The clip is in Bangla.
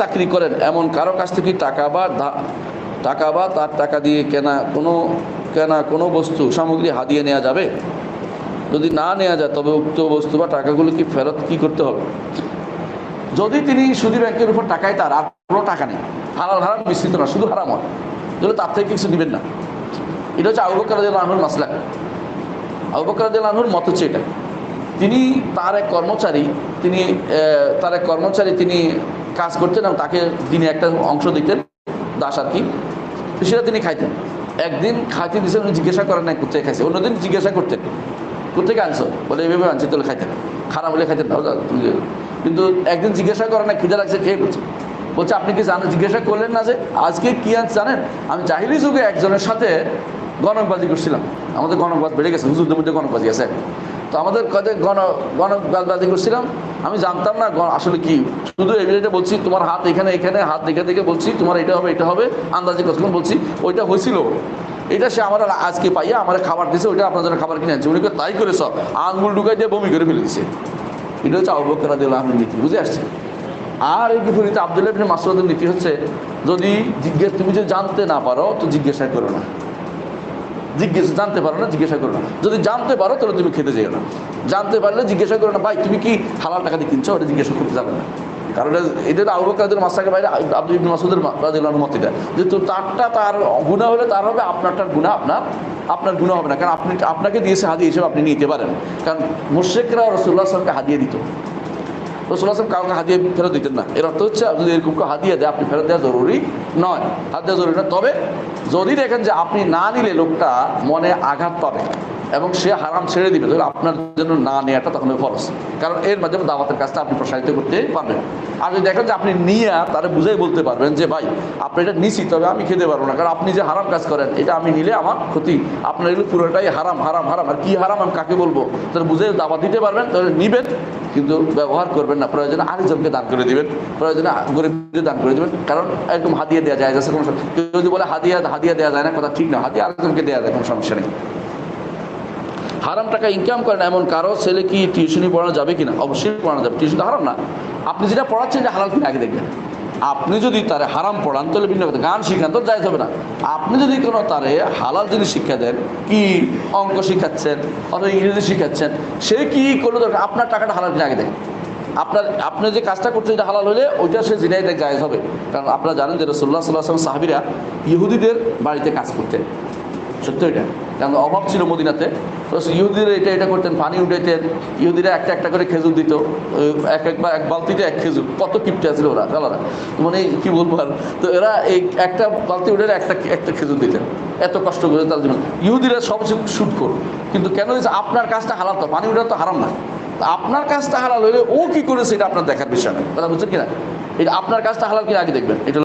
চাকরি করেন, এমন কারও কাছ থেকে টাকা বা টাকা বা তার টাকা দিয়ে কেনা কোনো কেনা কোনো বস্তু, সামগ্রী হাদিয়ে নেওয়া যাবে? যদি না নেওয়া যায়, তবে উক্ত বস্তু বা টাকাগুলো কি ফেরত কি করতে হবে? যদি তিনি সুদী ব্যাংকের উপর টাকায় তার আর কোনো টাকা নেই হারাল হারাম মিশ্রিত না শুধু হারাম হয়, তাহলে তার থেকে কিছু নেবেন না। এটা হচ্ছে আবু বকর রাদিয়াল্লাহু আনহুর মাসলা আবু বকর রাদিয়াল্লাহু আনহুর মত হচ্ছে এটা। তিনি তার এক কর্মচারী, তিনি তার এক কর্মচারী তিনি কাজ করতেন এবং তাকে দিনে একটা অংশ দিতেন দাস আর কি। সেটা তিনি খাইতেন। একদিন খাইতে দিয়েছেন, উনি জিজ্ঞাসা করেন না কোথায় খাইছে। অন্যদিন জিজ্ঞাসা করতেন কোথেকে আনছো? বলে, এইভাবে আনছি, তাহলে খাইতেন খারাপ হলে খাইতেন কিন্তু একদিন জিজ্ঞাসা করেন না খিদে লাগছে, খেয়ে বলছে বলছে, আপনি কি জানেন, জিজ্ঞাসা করলেন না যে আজকে কি আনছে জানেন? আমি জাহিলি যুগে একজনের সাথে গণকবাজি করছিলাম। আমাদের গণকবাজ বেড়ে গেছে, হুজুরদের মধ্যে গণকবাজি আছে তো আমাদের কাছে গণ গণবাজি করছিলাম। আমি জানতাম না গণ- আসলে কি। শুধু এভিডেন্টে বলছি, তোমার হাত এখানে এখানে, হাত দেখে দেখে বলছি, তোমার এটা হবে এটা হবে, আন্দাজে কতক্ষণ বলছি, ওইটা হয়েছিল। এটা সে আমার আজকে পাইয়া আমার খাবার দিয়েছে ওইটা আপনার জন্য খাবার কিনে আনছে। উনিকে তাই করে সব আঙ্গুল ঢুকাই দিয়ে বমি করে ফেলে এটা হচ্ছে আবহাওয়া দিল আমি নীতি, বুঝে আসছে? আর এই বিপরীতে আবদুল্লাহ ইবনে মাসউদের নীতি হচ্ছে, যদি জিজ্ঞেস, তুমি যদি জানতে না পারো, তো জিজ্ঞাসা করো না। জিজ্ঞেস জানতে পারো না, জিজ্ঞাসা করো না। যদি জানতে পারো, তাহলে তুমি খেতে যেও না। জানতে পারলে জিজ্ঞাসা করো না, ভাই, তুমি কি হালাল টাকা দিয়ে কিনছো? ওটা জিজ্ঞাসা করতে যাবে না। কারণ এটা- এটা তো আবু বকর মাসাকে বাইরে আব্দুল ইবনে মাসউদের রাদিয়াল্লাহু মত এটা যে তারটা তার গুনাহ হলে তার হবে, আপনারটার গুনাহ আপনার আপনার গুনাহ হবে না। কারণ আপনি আপনাকে দিয়েছে হাদিয়া হিসেবে আপনি নিতে পারেন। কারণ মুশরিকরা রাসূলুল্লাহ সাল্লাল্লাহু হাদিয়া দিত। রসুল আসলাম কাউকে হাদিয়া ফেরত দিতেন না। এর অর্থ হচ্ছে যদি এরকম কেউ হাদিয়া দেয় আপনি ফেরত দেওয়া জরুরি নয়। হাত দেওয়া জরুরি নয়। তবে যদি দেখেন যে আপনি না নিলে লোকটা মনে আঘাত পাবে। এবং সে হারাম ছেড়ে দিবে। তাহলে আপনার জন্য না নেওয়াটা তখন ফরস কারণ এর মাধ্যমে দাওয়াতের কাজটা আপনি প্রসারিত করতে পারবেন। আর যদি দেখেন যে আপনি নিয়ে তারা বুঝাই বলতে পারবেন যে, ভাই, আপনি এটা নিছি, তবে আমি খেতে পারব না। কারণ আপনি যে হারাম কাজ করেন, এটা আমি নিলে আমার ক্ষতি। আপনার এগুলো পুরোটাই হারাম হারাম হারাম। আর কি হারাম, আমি কাকে বলব? তাহলে বুঝে দাওয়াত দিতে পারবেন, তাহলে নিবেন, কিন্তু ব্যবহার করবেন না। প্রয়োজনে আরেকজনকে দান করে দিবেন, প্রয়োজনে গরিবদের দান করে দেবেন। কারণ একদম হাদিয়া দেওয়া যায়, যাচ্ছে কোনো যদি বলে হাদিয়া হাদিয়া দেওয়া যায় না, কথা ঠিক না। হাদিয়া আরেকজনকে দেওয়া যায়, কোনো সমস্যা নেই। হারাম টাকা ইনকাম করেন এমন কারও ছেলে কি টিউশনি পড়ানো যাবে কিনা? অবশ্যই পড়ানো যাবে। টিউশন হারাম না। আপনি যেটা পড়াচ্ছেন এটা হালাল কিনা আগে দেখবেন। আপনি যদি তারে হারাম পড়ান, তাহলে ভিন্ন কথা। গান শিখান তো যাই হবে না। আপনি যদি কোনো তারে হালাল জিনিস শিক্ষা দেন, কি অঙ্ক শিখাচ্ছেন, অথবা ইংরেজি শিখাচ্ছেন, সে কি করলে দরকার? আপনার টাকাটা হালাল কিনা আগে দেখেন। আপনার, আপনি যে কাজটা করতে যেটা হালাল হলে ওইটা সে জিনাই দেখ জায়েজ হবে। কারণ আপনারা জানেন যে রসুল্লাহ সাল্লাহ সাহাবিরা ইহুদিদের বাড়িতে কাজ করতেন। সত্যি এটা? কারণ অভাব ছিল মদিনাতে। ইহুদিরা এটা এটা করতেন, পানি উঠাইতেন। ইহুদিরা একটা একটা করে খেজুর দিত। এক একবার এক বালতিতে এক খেজুর। কত কিপটে আছিল ওরা, কালারা। মানে কি বলব আর? তো এরা এই একটা বালতি উঠে একটা একটা খেজুর দিতেন। এত কষ্ট করে তার জন্য। ইহুদিরা সব শুট কর কিন্তু কেন হয়েছে আপনার কাজটা হালাল তো, পানি উঠা তো হারাম না। আপনার কাজটা হালাল হলে ও কি করেছে এটা আপনার দেখার বিষয় না। কথা বুঝছেন কিনা? এটা আপনার কাজটা হালাল কিনা আগে দেখবেন। এটা